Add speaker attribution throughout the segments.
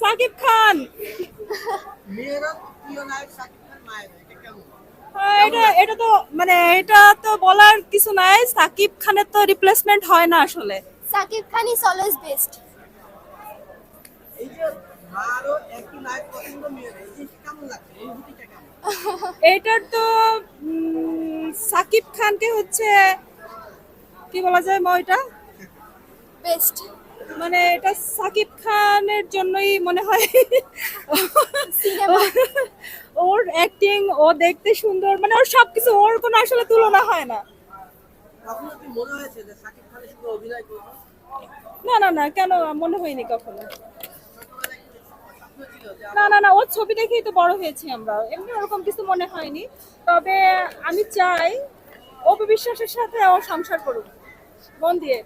Speaker 1: সাকিব খান!
Speaker 2: এটা
Speaker 1: হ্যাঁ, এটা এটা তো মানে এটা তো বলার কিছু নাই। সাকিব খানের তো রিপ্লেসমেন্ট হয় না আসলে।
Speaker 3: Shakib Khan is always best
Speaker 2: এই যে মারও একই নায়ক পছন্দ মেয়ের এই কেমন লাগছে? অনুভূতিটা কেমন?
Speaker 1: এটার তো সাকিব খানকে হচ্ছে কি বলা যায় মা ওইটা?
Speaker 3: বেস্ট
Speaker 1: মানে এটা সাকিব খানের জন্যই মনে হয়। ওর অ্যাক্টিং ও দেখতে সুন্দর মানে ওর সবকিছু ওর কোনো আসলে তুলনা হয় না।
Speaker 2: কখনো কি মনে হয়েছে যে সাকিব খানের সঙ্গে অভিনয় করব?
Speaker 1: না না না কেন মনে হয়নি কখনো। না না না ওর ছবি দেখেই তো বড় হয়েছি আমরা। এমনি ওরকম কিছু মনে হয়নি। তবে আমি চাই অপবিশ্বাসের সাথে ও সংসার করুক। মন দিয়ে।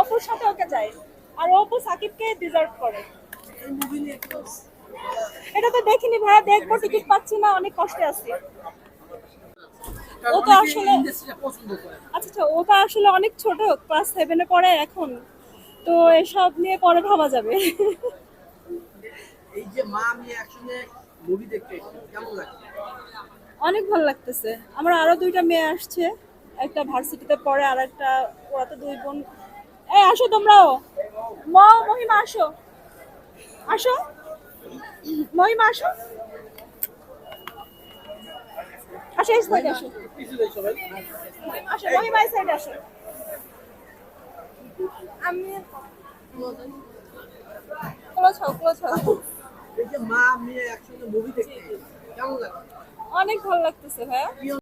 Speaker 1: অপুর সাথে ওকে চাই আর অপু সাকিবকে ডিজার্ভ করে। এটা তো দেখিনি ভাইয়া দেখব টিকিট পাচ্ছি না অনেক কষ্টে আছি। ও তো আসলে- আচ্ছা আচ্ছা ও তো আসলে অনেক ছোট ক্লাস সেভেনে পড়ে এখন। তো এসব নিয়ে পরে ভাবা যাবে।
Speaker 2: এই যে মা আমি একসঙ্গে মুভি দেখতে কেমন লাগছে?
Speaker 1: অনেক ভালো লাগতেছে। আমার আরও দুইটা মেয়ে আসছে। একটা ভার্সিটিতে পড়ে আর একটা ওরা তো দুই বোন। আসো তোমরাও। ম মহিমা আসো। আসো। মহিমা আসো। আসো এই সাইডে আসো। আসো মহিমা এই সাইডে আসো। আমি ক্লোজ হও ক্লোজ হও।
Speaker 2: এই যে মা মেয়ে একসঙ্গে মুভি দেখতে কেমন লাগছে
Speaker 1: অনেক ভালো লাগতেছে
Speaker 2: প্রিয়